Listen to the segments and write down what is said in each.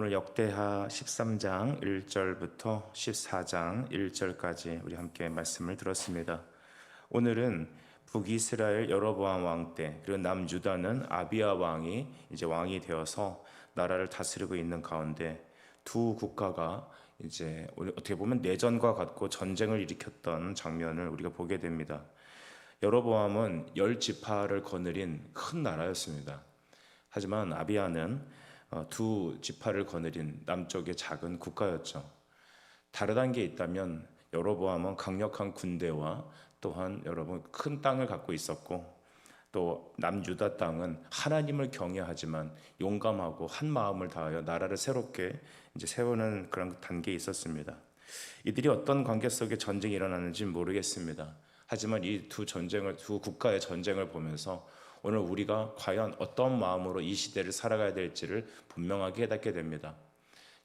오늘 역대하 13장 1절부터 14장 1절까지 우리 함께 말씀을 들었습니다. 오늘은 북이스라엘 여로보암 왕 때 그리고 남유다는 아비야 왕이 이제 왕이 되어서 나라를 다스리고 있는 가운데 두 국가가 이제 어떻게 보면 내전과 같고 전쟁을 일으켰던 장면을 우리가 보게 됩니다. 여로보암은 열 지파를 거느린 큰 나라였습니다. 하지만 아비야는 어, 두 지파를 거느린 남쪽의 작은 국가였죠. 다르다는 게 있다면 여로보암은 강력한 군대와 또한 여러분 큰 땅을 갖고 있었고 또 남유다 땅은 하나님을 경외하지만 용감하고 한 마음을 다하여 나라를 새롭게 이제 세우는 그런 단계에 있었습니다. 이들이 어떤 관계 속에 전쟁이 일어나는지 모르겠습니다. 하지만 이 두 전쟁을 두 국가의 전쟁을 보면서 오늘 우리가 과연 어떤 마음으로 이 시대를 살아가야 될지를 분명하게 깨닫게 됩니다.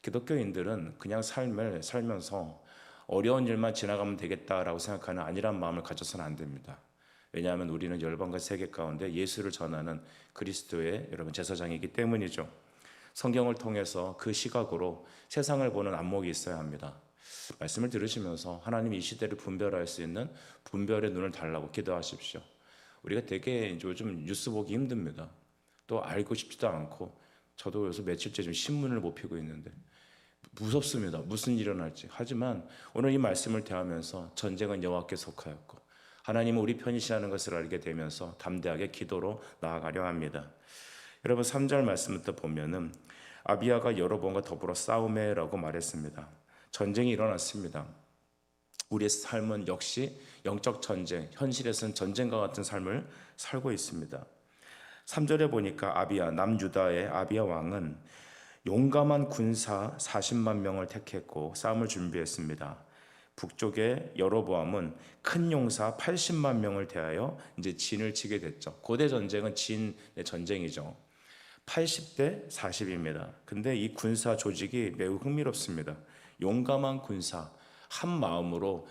기독교인들은 그냥 삶을 살면서 어려운 일만 지나가면 되겠다라고 생각하는 아니란 마음을 가져서는 안 됩니다. 왜냐하면 우리는 열방과 세계 가운데 예수를 전하는 그리스도의 여러분 제사장이기 때문이죠. 성경을 통해서 그 시각으로 세상을 보는 안목이 있어야 합니다. 말씀을 들으시면서 하나님 이 시대를 분별할 수 있는 분별의 눈을 달라고 기도하십시오. 우리가 되게 요즘 뉴스 보기 힘듭니다. 또 알고 싶지도 않고 저도 요새 며칠째 좀 신문을 못 피고 있는데 무섭습니다. 무슨 일이 일어날지. 하지만 오늘 이 말씀을 대하면서 전쟁은 여호와께 속하였고 하나님은 우리 편이시라는 것을 알게 되면서 담대하게 기도로 나아가려 합니다. 여러분 3절 말씀부터 보면은 아비야가 여로보암과 더불어 싸움해라고 말했습니다. 전쟁이 일어났습니다. 우리의 삶은 역시 영적 전쟁, 현실에서는 전쟁과 같은 삶을 살고 있습니다. 3절에 보니까 아비야, 남유다의 아비야 왕은 용감한 군사 40만 명을 택했고 싸움을 준비했습니다. 북쪽의 여로보암은 큰 용사 80만 명을 대하여 이제 진을 치게 됐죠. 고대 전쟁은 진의 전쟁이죠. 80대 40입니다. 근데 이 군사 조직이 매우 흥미롭습니다. 용감한 군사, 한 마음으로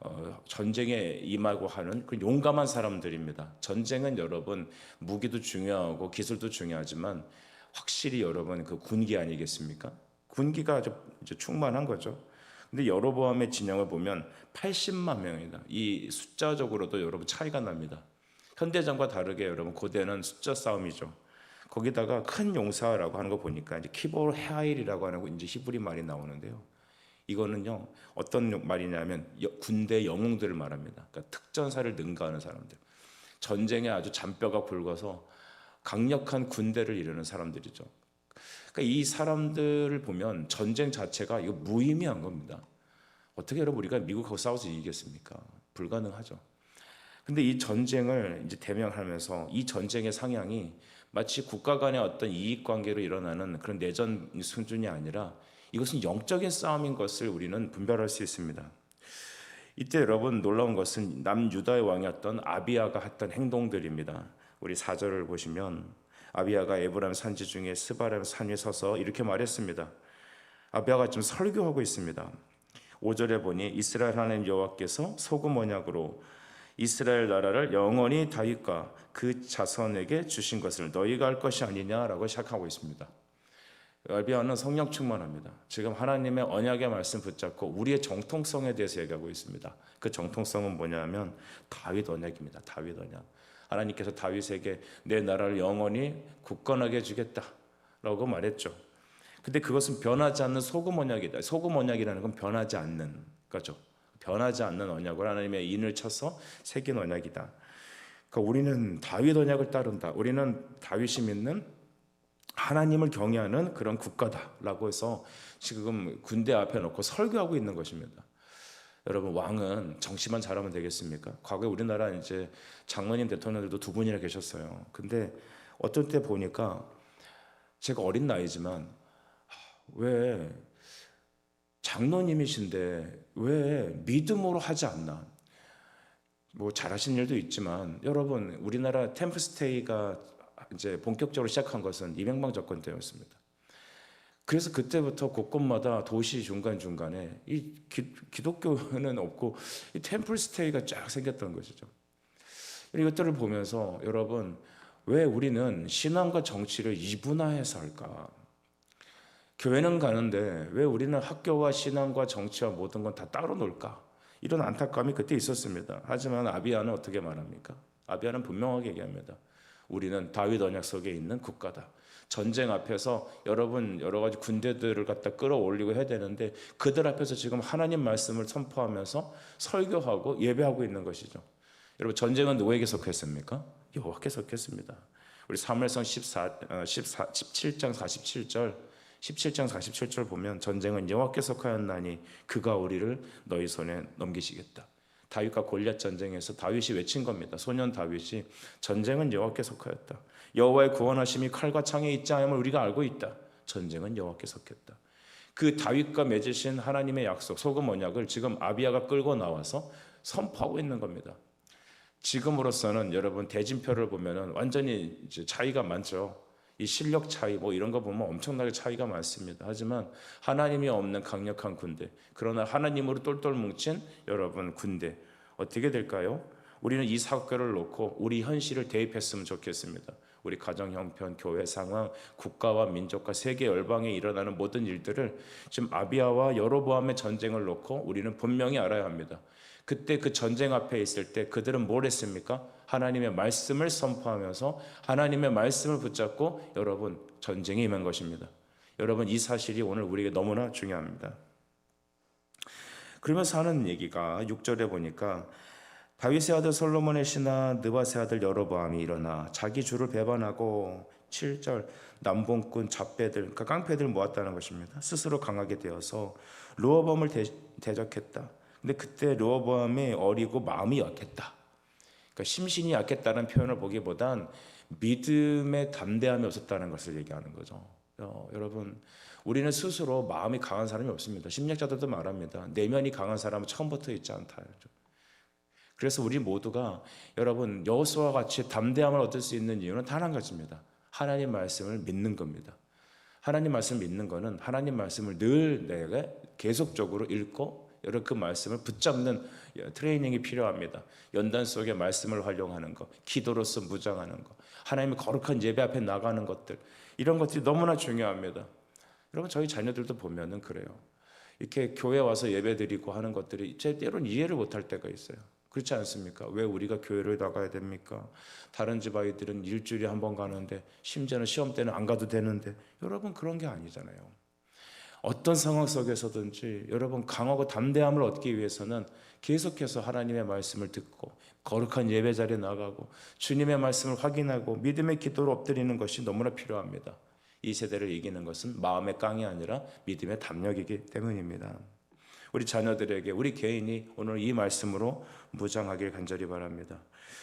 어, 전쟁에 임하고 하는 그 용감한 사람들입니다. 전쟁은 여러분 무기도 중요하고 기술도 중요하지만 확실히 여러분 그 군기 아니겠습니까? 군기가 아주 충만한 거죠. 근데 여로보암의 진영을 보면 80만 명이다. 이 숫자적으로도 여러분 차이가 납니다. 현대전과 다르게 여러분 고대는 숫자 싸움이죠. 거기다가 큰 용사라고 하는 거 보니까 이제 키볼 헤아일이라고 하는 이제 히브리 말이 나오는데요. 이거는요 어떤 말이냐면 군대 영웅들을 말합니다. 그러니까 특전사를 능가하는 사람들, 전쟁에 아주 잔뼈가 굵어서 강력한 군대를 이루는 사람들이죠. 그러니까 이 사람들을 보면 전쟁 자체가 이거 무의미한 겁니다. 어떻게 여러분 우리가 미국하고 싸워서 이기겠습니까? 불가능하죠. 근데 이 전쟁을 이제 대명하면서 이 전쟁의 상향이 마치 국가 간의 어떤 이익 관계로 일어나는 그런 내전 수준이 아니라 이것은 영적인 싸움인 것을 우리는 분별할 수 있습니다. 이때 여러분 놀라운 것은 남유다의 왕이었던 아비야가 했던 행동들입니다. 우리 4절을 보시면 아비야가 에브라임 산지 중에 스바람 산 위에 서서 이렇게 말했습니다. 아비야가 좀 설교하고 있습니다. 5절에 보니 이스라엘 하나님 여호와께서 소금 언약으로 이스라엘 나라를 영원히 다윗과 그 자손에게 주신 것을 너희가 할 것이 아니냐라고 시작하고 있습니다. 알비아는 성령 충만합니다. 지금 하나님의 언약의 말씀 붙잡고 우리의 정통성에 대해서 얘기하고 있습니다. 그 정통성은 뭐냐면 다윗 언약입니다. 다윗 언약. 하나님께서 다윗에게 내 나라를 영원히 굳건하게 주겠다라고 말했죠. 근데 그것은 변하지 않는 소금 언약이다. 소금 언약이라는 건 변하지 않는 거죠. 변하지 않는 언약을 하나님의 인을 쳐서 새긴 언약이다. 그러니까 우리는 다윗 언약을 따른다. 우리는 다윗이 믿는 하나님을 경외하는 그런 국가다라고 해서 지금 군대 앞에 놓고 설교하고 있는 것입니다. 여러분 왕은 정치만 잘하면 되겠습니까? 과거에 우리나라 이제 장로님 대통령들도 두 분이나 계셨어요. 근데 어떤 때 보니까 제가 어린 나이지만 왜 장로님이신데 왜 믿음으로 하지 않나? 뭐 잘하신 일도 있지만 여러분 우리나라 템플스테이가 이제 본격적으로 시작한 것은 이명박 정권 때였습니다. 그래서 그때부터 곳곳마다 도시 중간중간에 이 기, 독교는 없고 이 템플 스테이가 쫙 생겼던 것이죠. 이것들을 보면서 여러분 왜 우리는 신앙과 정치를 이분화해서 할까? 교회는 가는데 왜 우리는 학교와 신앙과 정치와 모든 건 다 따로 놀까? 이런 안타까움이 그때 있었습니다. 하지만 아비아는 어떻게 말합니까? 아비아는 분명하게 얘기합니다. 우리는 다윗 언약 속에 있는 국가다. 전쟁 앞에서 여러분 여러 가지 군대들을 갖다 끌어올리고 해야 되는데 그들 앞에서 지금 하나님 말씀을 선포하면서 설교하고 예배하고 있는 것이죠. 여러분 전쟁은 누구에게 속했습니까? 여호와께 속했습니다. 우리 사무엘상 14, 어, 14, 17장 47절 17장 47절 보면 전쟁은 여호와께 속하였나니 그가 우리를 너희 손에 넘기시겠다. 다윗과 골리앗 전쟁에서 다윗이 외친 겁니다. 소년 다윗이 전쟁은 여호와께 속하였다. 여호와의 구원하심이 칼과 창에 있지 않음을 우리가 알고 있다. 전쟁은 여호와께 속했다. 그 다윗과 맺으신 하나님의 약속 소금 언약을 지금 아비야가 끌고 나와서 선포하고 있는 겁니다. 지금으로서는 여러분 대진표를 보면은 완전히 차이가 많죠. 이 실력 차이 뭐 이런 거 보면 엄청나게 차이가 많습니다. 하지만 하나님이 없는 강력한 군대, 그러나 하나님으로 똘똘 뭉친 여러분 군대 어떻게 될까요? 우리는 이 사건을 놓고 우리 현실을 대입했으면 좋겠습니다. 우리 가정 형편, 교회 상황, 국가와 민족과 세계 열방에 일어나는 모든 일들을 지금 아비아와 여로보암의 전쟁을 놓고 우리는 분명히 알아야 합니다. 그때 그 전쟁 앞에 있을 때 그들은 뭘 했습니까? 하나님의 말씀을 선포하면서 하나님의 말씀을 붙잡고 여러분 전쟁에 임한 것입니다. 여러분 이 사실이 오늘 우리에게 너무나 중요합니다. 그러면서 하는 얘기가 6절에 보니까 다윗의 아들 솔로몬의 신하 느바세 아들 여로보암이 일어나 자기 주를 배반하고 7절 남봉꾼 잡배들 그러니까 깡패들 모았다는 것입니다. 스스로 강하게 되어서 르호보암을 대, 대적했다. 근데 그때 르호보암이 어리고 마음이 약했다. 그러니까 심신이 약했다는 표현을 보기보단 믿음의 담대함이 없었다는 것을 얘기하는 거죠. 어, 여러분 우리는 스스로 마음이 강한 사람이 없습니다. 심리학자들도 말합니다. 내면이 강한 사람은 처음부터 있지 않다. 그래서 우리 모두가 여러분 여호수아와 같이 담대함을 얻을 수 있는 이유는 단 한 가지입니다. 하나님 말씀을 믿는 겁니다. 하나님 말씀을 믿는 거는 하나님 말씀을 늘 내가 계속적으로 읽고 여러 그 말씀을 붙잡는 트레이닝이 필요합니다. 연단 속에 말씀을 활용하는 것, 기도로서 무장하는 것, 하나님의 거룩한 예배 앞에 나가는 것들 이런 것들이 너무나 중요합니다. 여러분 저희 자녀들도 보면은 그래요. 이렇게 교회 와서 예배 드리고 하는 것들이 제 때로는 이해를 못할 때가 있어요. 그렇지 않습니까? 왜 우리가 교회를 나가야 됩니까? 다른 집 아이들은 일주일에 한 번 가는데 심지어는 시험 때는 안 가도 되는데 여러분 그런 게 아니잖아요. 어떤 상황 속에서든지 여러분 강하고 담대함을 얻기 위해서는 계속해서 하나님의 말씀을 듣고 거룩한 예배 자리에 나가고 주님의 말씀을 확인하고 믿음의 기도를 엎드리는 것이 너무나 필요합니다. 이 세대를 이기는 것은 마음의 깡이 아니라 믿음의 담력이기 때문입니다. 우리 자녀들에게 우리 개인이 오늘 이 말씀으로 무장하길 간절히 바랍니다.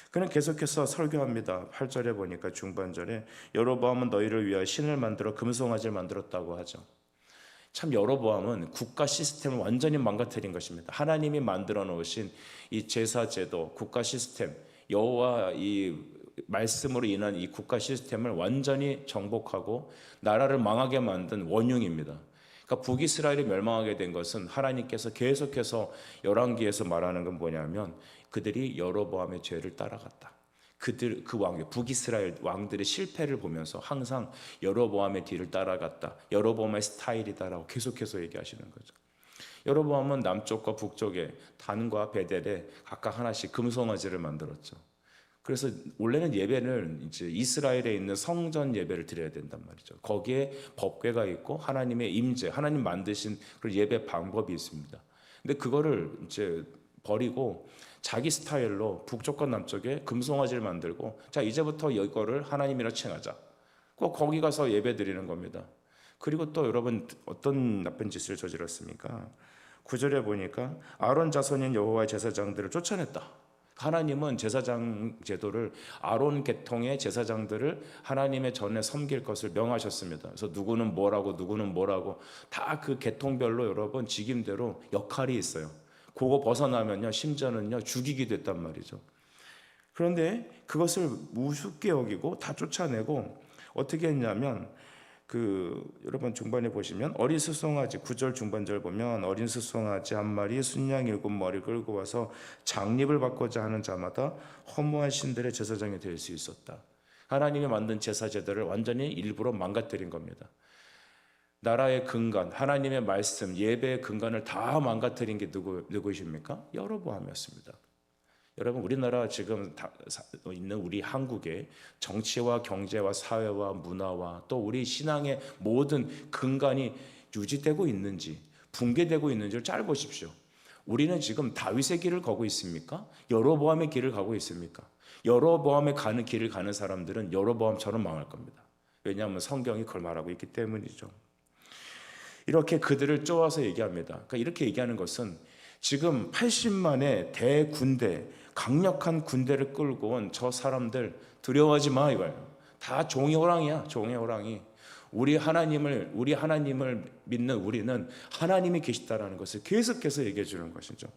그는 계속해서 설교합니다. 8절에 보니까 중반절에 여로보암은 너희를 위하여 신을 만들어 금송아지를 만들었다고 하죠. 참 여로보암은 국가 시스템을 완전히 망가뜨린 것입니다. 하나님이 만들어 놓으신 이 제사 제도, 국가 시스템, 여호와 이 말씀으로 인한 이 국가 시스템을 완전히 정복하고 나라를 망하게 만든 원흉입니다. 그러니까 북이스라엘이 멸망하게 된 것은 하나님께서 계속해서 열왕기에서 말하는 건 뭐냐면 그들이 여로보암의 죄를 따라갔다. 그들 그 왕, 북이스라엘 왕들의 실패를 보면서 항상 여로보암의 뒤를 따라갔다. 여로보암의 스타일이다라고 계속해서 얘기하시는 거죠. 여로보암은 남쪽과 북쪽에 단과 베델에 각각 하나씩 금송아지를 만들었죠. 그래서 원래는 예배는 이제 이스라엘에 있는 성전 예배를 드려야 된단 말이죠. 거기에 법궤가 있고 하나님의 임재, 하나님 만드신 그 예배 방법이 있습니다. 근데 그거를 이제 버리고 자기 스타일로 북쪽과 남쪽에 금송아지를 만들고 자 이제부터 이거를 하나님이라 칭하자. 꼭 거기 가서 예배 드리는 겁니다. 그리고 또 여러분 어떤 나쁜 짓을 저질렀습니까? 구절에 보니까 아론 자손인 여호와의 제사장들을 쫓아냈다. 하나님은 제사장 제도를 아론 계통의 제사장들을 하나님의 전에 섬길 것을 명하셨습니다. 그래서 누구는 뭐라고 누구는 뭐라고 다 그 계통별로 여러분 직임대로 역할이 있어요. 그거 벗어나면요 심지어는요 죽이기도 했단 말이죠. 그런데 그것을 우습게 여기고 다 쫓아내고 어떻게 했냐면 그 여러분 중반에 보시면 어린 수송아지 구절 중반절 보면 어린 수송아지 한 마리 순양 일곱 머리 끌고 와서 장립을 받고자 하는 자마다 허무한 신들의 제사장이 될 수 있었다. 하나님이 만든 제사 제도를 완전히 일부러 망가뜨린 겁니다. 나라의 근간, 하나님의 말씀, 예배의 근간을 다 망가뜨린 게 누구 누구십니까? 여로보암이었습니다. 여러분 우리나라 지금 있는 우리 한국의 정치와 경제와 사회와 문화와 또 우리 신앙의 모든 근간이 유지되고 있는지 붕괴되고 있는지를 잘 보십시오. 우리는 지금 다윗의 길을 가고 있습니까? 여로보암의 길을 가고 있습니까? 여로보암의 가는 길을 가는 사람들은 여로보암처럼 망할 겁니다. 왜냐하면 성경이 그걸 말하고 있기 때문이죠. 이렇게 그들을 쪼아서 얘기합니다. 그러니까 이렇게 얘기하는 것은 지금 80만의 대군대, 강력한 군대를 끌고 온 저 사람들 두려워하지 마 이거예요. 다 종이 호랑이야, 종이 호랑이. 우리 하나님을 우리 하나님을 믿는 우리는 하나님이 계시다라는 것을 계속해서 얘기해 주는 것이죠.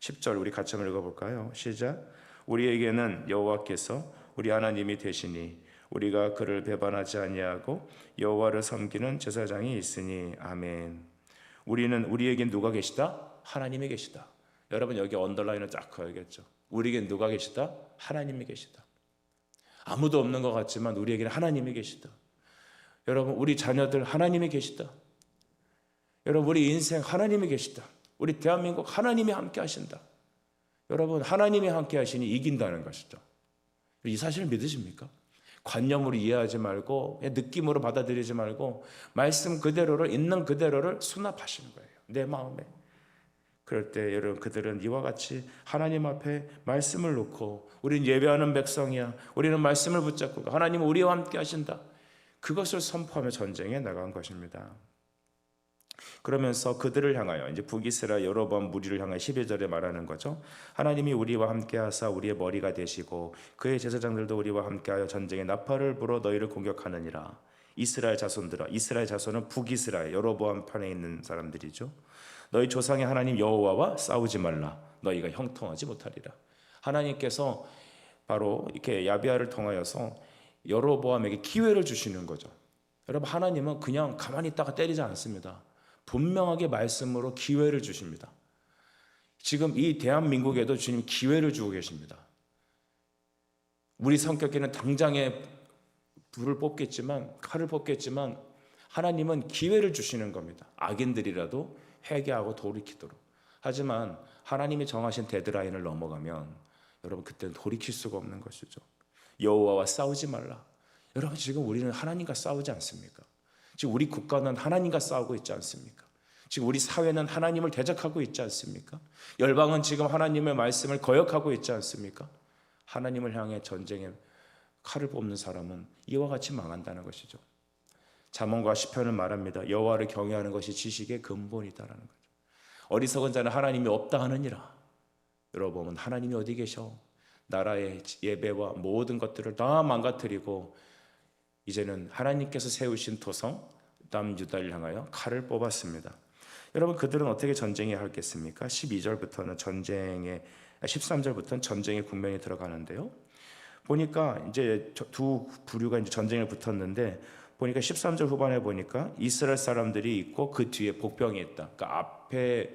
10절 우리 같이 한번 읽어 볼까요? 시작. 우리에게는 여호와께서 우리 하나님이 되시니 우리가 그를 배반하지 아니하고 여호와를 섬기는 제사장이 있으니 아멘. 우리는 우리에겐 누가 계시다? 하나님이 계시다. 여러분 여기 언더라인을 쫙 그어야겠죠. 우리에겐 누가 계시다? 하나님이 계시다. 아무도 없는 것 같지만 우리에게는 하나님이 계시다. 여러분 우리 자녀들 하나님이 계시다. 여러분 우리 인생 하나님이 계시다. 우리 대한민국 하나님이 함께 하신다. 여러분 하나님이 함께 하시니 이긴다는 것이죠. 이 사실을 믿으십니까? 관념으로 이해하지 말고 느낌으로 받아들이지 말고 말씀 그대로를 있는 그대로를 수납하시는 거예요. 내 마음에. 그럴 때 여러분 그들은 이와 같이 하나님 앞에 말씀을 놓고 우리는 예배하는 백성이야. 우리는 말씀을 붙잡고 하나님은 우리와 함께 하신다. 그것을 선포하며 전쟁에 나간 것입니다. 그러면서 그들을 향하여 이제 북이스라 여러 번 무리를 향하여 12절에 말하는 거죠. 하나님이 우리와 함께 하사 우리의 머리가 되시고 그의 제사장들도 우리와 함께하여 전쟁에 나팔을 불어 너희를 공격하느니라. 이스라엘 자손들아 이스라엘 자손은 북이스라엘 여로보암 편에 있는 사람들이죠. 너희 조상의 하나님 여호와와 싸우지 말라. 너희가 형통하지 못하리라. 하나님께서 바로 이렇게 야비아를 통하여서 여로보암에게 기회를 주시는 거죠. 여러분 하나님은 그냥 가만히 있다가 때리지 않습니다. 분명하게 말씀으로 기회를 주십니다. 지금 이 대한민국에도 주님 기회를 주고 계십니다. 우리 성격에는 당장에 불을 뽑겠지만 칼을 뽑겠지만 하나님은 기회를 주시는 겁니다. 악인들이라도 회개하고 돌이키도록. 하지만 하나님이 정하신 데드라인을 넘어가면 여러분 그때는 돌이킬 수가 없는 것이죠. 여호와와 싸우지 말라. 여러분 지금 우리는 하나님과 싸우지 않습니까? 지금 우리 국가는 하나님과 싸우고 있지 않습니까? 지금 우리 사회는 하나님을 대적하고 있지 않습니까? 열방은 지금 하나님의 말씀을 거역하고 있지 않습니까? 하나님을 향해 전쟁에 칼을 뽑는 사람은 이와 같이 망한다는 것이죠. 잠언과 시편은 말합니다. 여호와를 경외하는 것이 지식의 근본이다라는 거죠. 어리석은 자는 하나님이 없다 하느니라. 여러분 하나님이 어디 계셔? 나라의 예배와 모든 것들을 다 망가뜨리고 이제는 하나님께서 세우신 토성 남 유다를 향하여 칼을 뽑았습니다. 여러분 그들은 어떻게 전쟁에 하겠습니까? 12절부터는 전쟁에 13절부터는 전쟁의 국면이 들어가는데요. 보니까 이제 저- 두 부류가 이제 전쟁에 붙었는데 보니까 13절 후반에 보니까 이스라엘 사람들이 있고 그 뒤에 복병이 있다. 그러니까 앞에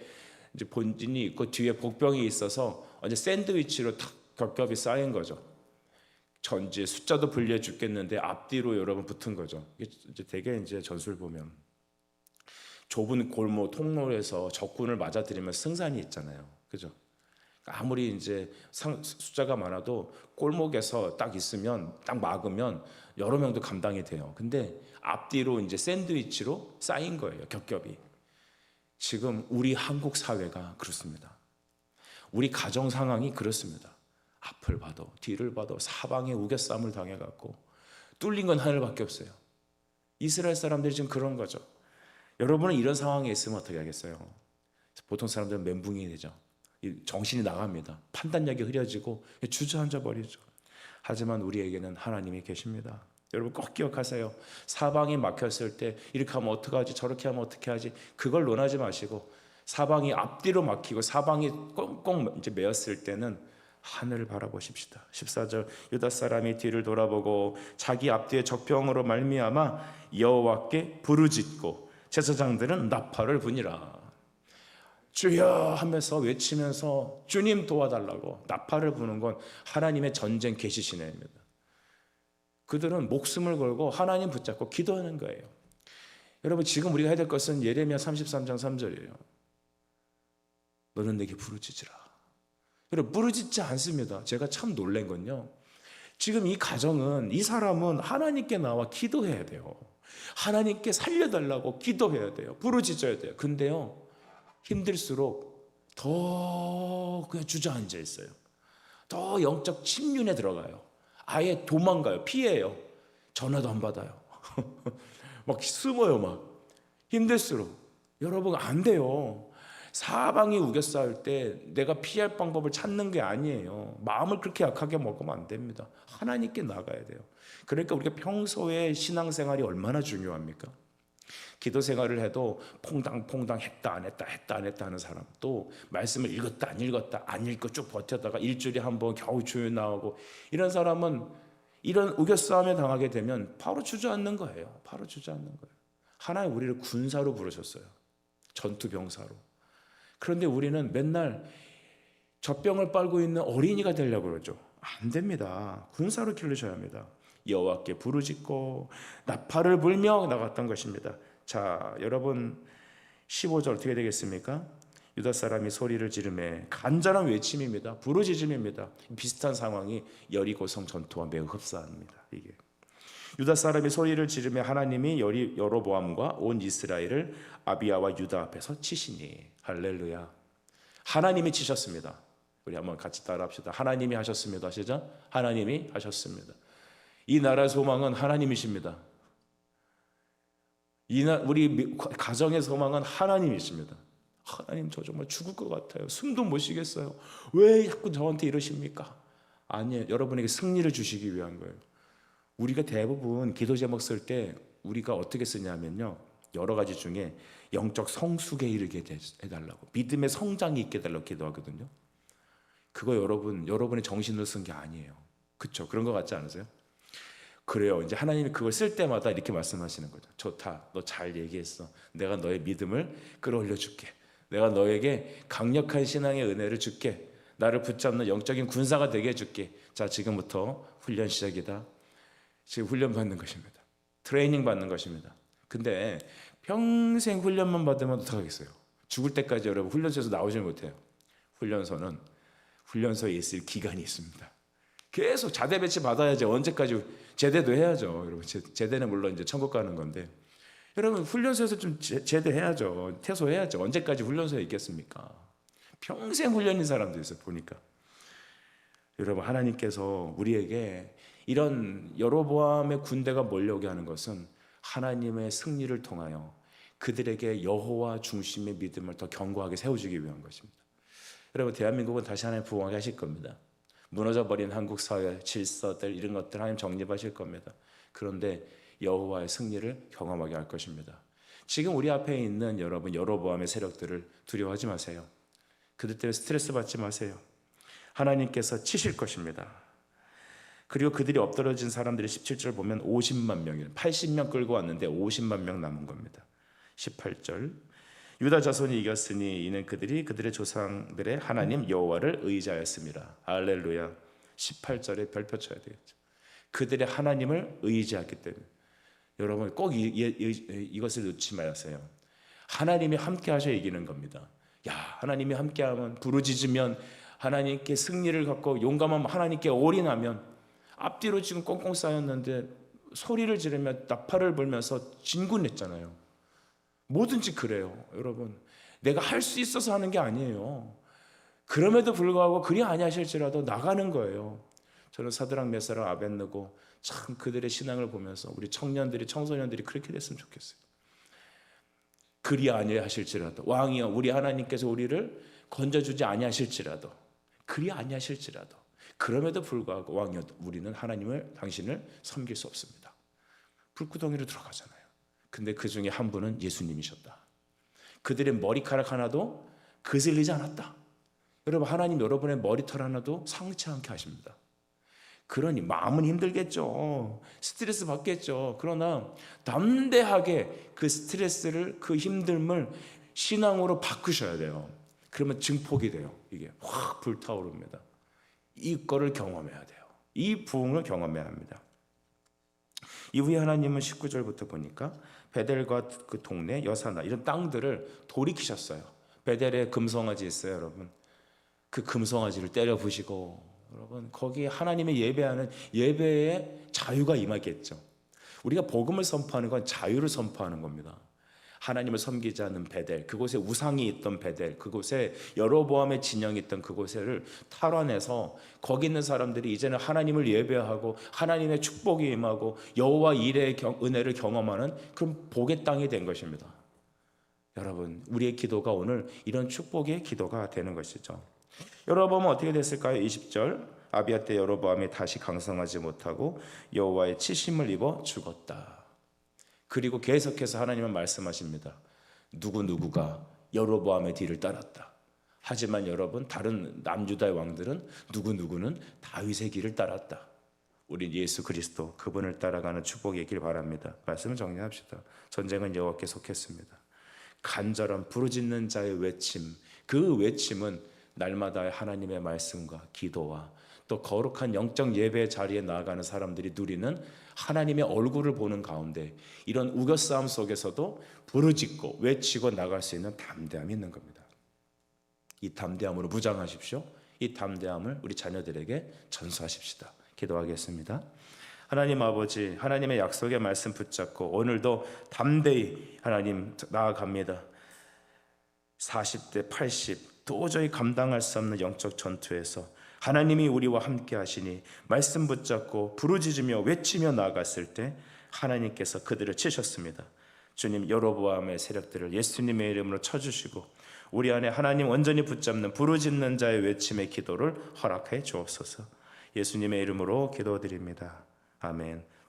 이제 본진이 있고 뒤에 복병이 있어서 이제 샌드위치로 탁 겹겹이 쌓인 거죠. 전지 숫자도 불리해 죽겠는데 앞뒤로 여러분 붙은 거죠. 이제 되게 이제 전술 보면 좁은 골목 통로에서 적군을 맞아들이면 승산이 있잖아요. 그죠? 아무리 이제 상, 숫자가 많아도 골목에서 딱 있으면 딱 막으면 여러 명도 감당이 돼요. 근데 앞뒤로 이제 샌드위치로 쌓인 거예요. 겹겹이. 지금 우리 한국 사회가 그렇습니다. 우리 가정 상황이 그렇습니다. 앞을 봐도 뒤를 봐도 사방에 우겨쌈을 당해갖고 뚫린 건 하늘밖에 없어요. 이스라엘 사람들이 지금 그런 거죠. 여러분은 이런 상황에 있으면 어떻게 하겠어요? 보통 사람들은 멘붕이 되죠. 이 정신이 나갑니다. 판단력이 흐려지고 주저앉아 버리죠. 하지만 우리에게는 하나님이 계십니다. 여러분 꼭 기억하세요. 사방이 막혔을 때 이렇게 하면 어떡하지 저렇게 하면 어떻게 하지 그걸 논하지 마시고 사방이 앞뒤로 막히고 사방이 꽁꽁 이제 메었을 때는 하늘을 바라보십시다. 14절 유다 사람이 뒤를 돌아보고 자기 앞뒤에 적병으로 말미암아 여호와께 부르짖고 제사장들은 나팔을 부니라. 주여 하면서 외치면서 주님 도와달라고 나팔을 부는 건 하나님의 전쟁 계시시네입니다. 그들은 목숨을 걸고 하나님 붙잡고 기도하는 거예요. 여러분 지금 우리가 해야 될 것은 예레미야 33장 3절이에요. 너는 내게 부르짖으라. 여러분 부르짖지 않습니다. 제가 참 놀란 건요. 지금 이 가정은 이 사람은 하나님께 나와 기도해야 돼요. 하나님께 살려달라고 기도해야 돼요. 부르짖어야 돼요. 근데요 힘들수록 더 그냥 주저앉아 있어요. 더 영적 침륜에 들어가요. 아예 도망가요. 피해요. 전화도 안 받아요. 막 숨어요, 막. 힘들수록. 여러분, 안 돼요. 사방이 우겨싸울 때 내가 피할 방법을 찾는 게 아니에요. 마음을 그렇게 약하게 먹으면 안 됩니다. 하나님께 나가야 돼요. 그러니까 우리가 평소에 신앙생활이 얼마나 중요합니까? 기도 생활을 해도 퐁당퐁당 했다 안 했다 했다 안 했다 하는 사람 또 말씀을 읽었다 안 읽었다 안 읽고 쭉 버텼다가 일주일에 한 번 겨우 조연 나오고 이런 사람은 이런 우겨싸움에 당하게 되면 바로 주저앉는 거예요. 바로 주저앉는 거예요. 하나님 우리를 군사로 부르셨어요. 전투 병사로. 그런데 우리는 맨날 젖병을 빨고 있는 어린이가 되려고 그러죠. 안 됩니다. 군사로 기르셔야 합니다. 여호와께 부르짖고 나팔을 불며 나갔던 것입니다. 자, 여러분 15절 어떻게 되겠습니까? 유다 사람이 소리를 지르매 간절한 외침입니다. 부르짖음입니다. 비슷한 상황이 여리고성 전투와 매우 흡사합니다. 이게 유다 사람이 소리를 지르며 하나님이 여로보암과 온 이스라엘을 아비야와 유다 앞에서 치시니 할렐루야. 하나님이 치셨습니다. 우리 한번 같이 따라합시다. 하나님이 하셨습니다. 시작. 하나님이 하셨습니다. 이 나라의 소망은 하나님이십니다. 이 나, 우리 가정의 소망은 하나님이십니다. 하나님 저 정말 죽을 것 같아요. 숨도 못 쉬겠어요. 왜 자꾸 저한테 이러십니까? 아니에요. 여러분에게 승리를 주시기 위한 거예요. 우리가 대부분 기도 제목 쓸 때 우리가 어떻게 쓰냐면요. 여러 가지 중에 영적 성숙에 이르게 해달라고 믿음의 성장이 있게 해달라고 기도하거든요. 그거 여러분 여러분의 정신으로 쓴 게 아니에요. 그렇죠? 그런 것 같지 않으세요? 그래요. 이제 하나님이 그걸 쓸 때마다 이렇게 말씀하시는 거죠. 좋다. 너 잘 얘기했어. 내가 너의 믿음을 끌어올려 줄게. 내가 너에게 강력한 신앙의 은혜를 줄게. 나를 붙잡는 영적인 군사가 되게 해줄게. 자, 지금부터 훈련 시작이다. 지금 훈련 받는 것입니다. 트레이닝 받는 것입니다. 근데 평생 훈련만 받으면 어떡하겠어요? 죽을 때까지 여러분 훈련소에서 나오지 못해요. 훈련소는 훈련소에 있을 기간이 있습니다. 계속 자대 배치 받아야지 언제까지 제대도 해야죠. 여러분 제대는 물론 이제 천국 가는 건데 여러분 훈련소에서 좀 제, 제대해야죠. 퇴소해야죠. 언제까지 훈련소에 있겠습니까? 평생 훈련인 사람도 있어요. 보니까 여러분 하나님께서 우리에게 이런 여로보암의 군대가 몰려오게 하는 것은 하나님의 승리를 통하여 그들에게 여호와 중심의 믿음을 더 견고하게 세워주기 위한 것입니다. 여러분 대한민국은 다시 하나님 부흥하게 하실 겁니다. 무너져 버린 한국 사회 질서들 이런 것들 하나님 정립하실 겁니다. 그런데 여호와의 승리를 경험하게 할 것입니다. 지금 우리 앞에 있는 여러분 여로보암의 세력들을 두려워하지 마세요. 그들 때문에 스트레스 받지 마세요. 하나님께서 치실 것입니다. 그리고 그들이 엎드러진 사람들이 17절 보면 50만 명이에요. 80명 끌고 왔는데 50만 명 남은 겁니다. 18절 유다 자손이 이겼으니 이는 그들이 그들의 조상들의 하나님 여호와를 의지하였습니다. 할렐루야. 18절에 별표 쳐야 되겠죠. 그들의 하나님을 의지했기 때문에 여러분 꼭 이, 이, 이것을 놓지 마세요. 하나님이 함께 하셔 이기는 겁니다. 야 하나님이 함께하면 부르짖으면 하나님께 승리를 갖고 용감하면 하나님께 올인하면 앞뒤로 지금 꽁꽁 쌓였는데 소리를 지르며 나팔을 불면서 진군했잖아요. 뭐든지 그래요, 여러분. 내가 할 수 있어서 하는 게 아니에요. 그럼에도 불구하고 그리 아니하실지라도 나가는 거예요. 저는 사드랑 메사랑 아벤느고 참 그들의 신앙을 보면서 우리 청년들이 청소년들이 그렇게 됐으면 좋겠어요. 그리 아니하실지라도 왕이여 우리 하나님께서 우리를 건져주지 아니하실지라도 그리 아니하실지라도 그럼에도 불구하고 왕이여 우리는 하나님을 당신을 섬길 수 없습니다. 불구덩이로 들어가잖아요. 근데 그 중에 한 분은 예수님이셨다. 그들의 머리카락 하나도 그슬리지 않았다. 여러분 하나님 여러분의 머리털 하나도 상치 않게 하십니다. 그러니 마음은 힘들겠죠. 스트레스 받겠죠. 그러나 담대하게 그 스트레스를 그 힘듦을 신앙으로 바꾸셔야 돼요. 그러면 증폭이 돼요. 이게 확 불타오릅니다. 이거를 경험해야 돼요. 이 부흥을 경험해야 합니다. 이후에 하나님은 19절부터 보니까 베델과 그 동네 여사나 이런 땅들을 돌이키셨어요. 베델에 금송아지 있어요, 여러분. 그 금송아지를 때려 부시고 여러분 거기 하나님의 예배하는 예배에 자유가 임하겠죠. 우리가 복음을 선포하는 건 자유를 선포하는 겁니다. 하나님을 섬기지 않는 베델, 그곳에 우상이 있던 베델, 그곳에 여로보암의 진영이 있던 그곳을 탈환해서 거기 있는 사람들이 이제는 하나님을 예배하고 하나님의 축복이 임하고 여호와 일의 경- 은혜를 경험하는 그런 복의 땅이 된 것입니다. 여러분, 우리의 기도가 오늘 이런 축복의 기도가 되는 것이죠. 여로보암은 어떻게 됐을까요? 20절 아비아 때 여로보암이 다시 강성하지 못하고 여호와의 치심을 입어 죽었다. 그리고 계속해서 하나님은 말씀하십니다. 누구 누구가 여로보암의 뒤를 따랐다. 하지만 여러분 다른 남유다의 왕들은 누구 누구는 다윗의 길을 따랐다. 우리 예수 그리스도 그분을 따라가는 축복이 있길 바랍니다. 말씀을 정리합시다. 전쟁은 여호와께 속했습니다. 간절한 부르짖는 자의 외침, 그 외침은 날마다 하나님의 말씀과 기도와 또 거룩한 영적 예배 자리에 나아가는 사람들이 누리는 하나님의 얼굴을 보는 가운데 이런 우겨싸움 속에서도 부르짖고 외치고 나갈 수 있는 담대함이 있는 겁니다. 이 담대함으로 무장하십시오. 이 담대함을 우리 자녀들에게 전수하십시다. 기도하겠습니다. 하나님 아버지, 하나님의 약속의 말씀 붙잡고 오늘도 담대히 하나님 나아갑니다. 40대 80 도저히 감당할 수 없는 영적 전투에서 하나님이 우리와 함께 하시니 말씀 붙잡고 부르짖으며 외치며 나아갔을 때 하나님께서 그들을 치셨습니다. 주님 여로보암의 세력들을 예수님의 이름으로 쳐주시고 우리 안에 하나님 온전히 붙잡는 부르짖는 자의 외침의 기도를 허락해 주옵소서. 예수님의 이름으로 기도드립니다. 아멘.